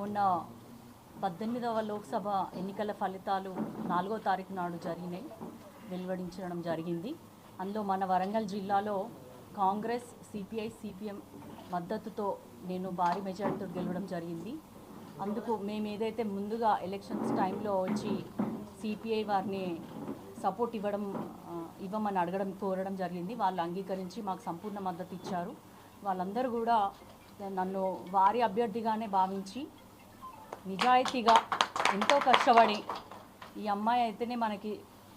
మొన్న పద్దెనిమిదవ లోక్సభ ఎన్నికల ఫలితాలు నాలుగో తారీఖు నాడు జరిగినాయి. వెలువడించడం జరిగింది. అందులో మన వరంగల్ జిల్లాలో కాంగ్రెస్ సిపిఐ సిపిఎం మద్దతుతో నేను భారీ మెజార్టీతో గెలవడం జరిగింది. అందుకు మేము ఏదైతే ముందుగా ఎలక్షన్స్ టైంలో వచ్చి సిపిఐ వారిని సపోర్ట్ ఇవ్వడం ఇవ్వమని అడగడం కోరడం జరిగింది. వాళ్ళు అంగీకరించి మాకు సంపూర్ణ మద్దతు ఇచ్చారు. వాళ్ళందరూ కూడా నన్ను వారి అభ్యర్థిగానే భావించి నిజాయితీగా ఎంతో కష్టపడి ఈ అమ్మాయి అయితేనే మనకి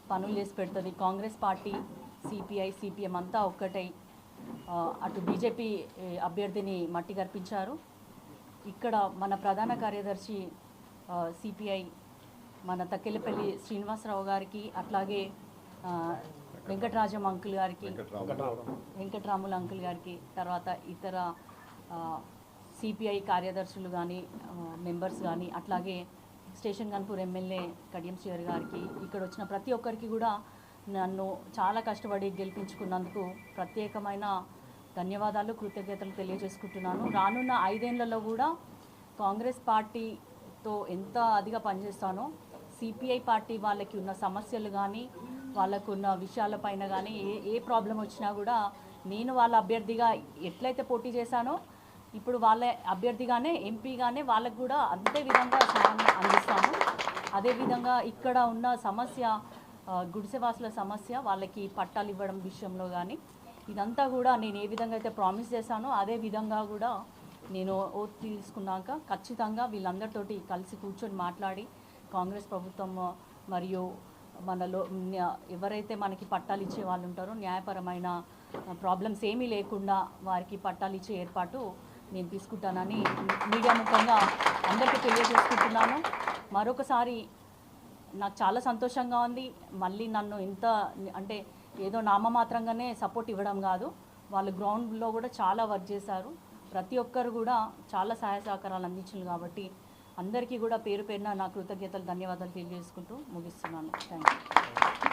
పనులు చేసి పెడుతుంది. కాంగ్రెస్ పార్టీ సిపిఐ సిపిఎం అంతా ఒక్కటై అటు బీజేపీ అభ్యర్థిని మట్టి గర్పించారు ఇక్కడ మన ప్రధాన కార్యదర్శి సిపిఐ మన తక్కెలపల్లి శ్రీనివాసరావు గారికి అట్లాగే వెంకటరాజం అంకుల్ గారికి వెంకటరాములు అంకుల్ గారికి తర్వాత ఇతర సిపిఐ కార్యదర్శులు కానీ మెంబర్స్ కానీ అట్లాగే స్టేషన్ గన్పూర్ ఎమ్మెల్యే కడియం శ్రీహరి గారికి ఇక్కడ వచ్చిన ప్రతి ఒక్కరికి కూడా నన్ను చాలా కష్టపడి గెలిపించుకున్నందుకు ప్రత్యేకమైన ధన్యవాదాలు కృతజ్ఞతలు తెలియజేసుకుంటున్నాను. రానున్న ఐదేళ్ళలో కూడా కాంగ్రెస్ పార్టీతో ఎంత అదిగా పనిచేస్తానో సిపిఐ పార్టీ వాళ్ళకి ఉన్న సమస్యలు కానీ వాళ్ళకున్న విషయాలపైన కానీ ఏ ఏ ప్రాబ్లం వచ్చినా కూడా నేను వాళ్ళ అభ్యర్థిగా ఎట్లయితే పోటీ చేశానో ఇప్పుడు వాళ్ళ అభ్యర్థిగానే ఎంపీగానే వాళ్ళకు కూడా అంతే విధంగా సహాయం అందిస్తాను అదేవిధంగా ఇక్కడ ఉన్న సమస్య గుడిసెవాసుల సమస్య వాళ్ళకి పట్టాలు ఇవ్వడం విషయంలో కానీ ఇదంతా కూడా నేను ఏ విధంగా అయితే ప్రామిస్ చేశానో అదే విధంగా కూడా నేను ఓట్ తీసుకున్నాక ఖచ్చితంగా వీళ్ళందరితోటి కలిసి కూర్చొని మాట్లాడి కాంగ్రెస్ ప్రభుత్వం మరియు మనలో ఎవరైతే మనకి పట్టాలు ఇచ్చే వాళ్ళు ఉంటారో న్యాయపరమైన ప్రాబ్లమ్స్ ఏమీ లేకుండా వారికి పట్టాలు ఇచ్చే ఏర్పాటు నేను తీసుకుంటానని మీడియా ముఖంగా అందరికీ తెలియజేసుకుంటున్నాను. మరొకసారి నాకు చాలా సంతోషంగా ఉంది. మళ్ళీ నన్ను ఇంత అంటే ఏదో నామమాత్రంగానే సపోర్ట్ ఇవ్వడం కాదు. వాళ్ళు గ్రౌండ్లో కూడా చాలా వర్క్ చేశారు. ప్రతి ఒక్కరు కూడా చాలా సహాయ సహకారాలు అందించారు కాబట్టి అందరికీ కూడా పేరు పేరున నా కృతజ్ఞతలు ధన్యవాదాలు తెలియజేసుకుంటూ ముగిస్తున్నాను. Thank you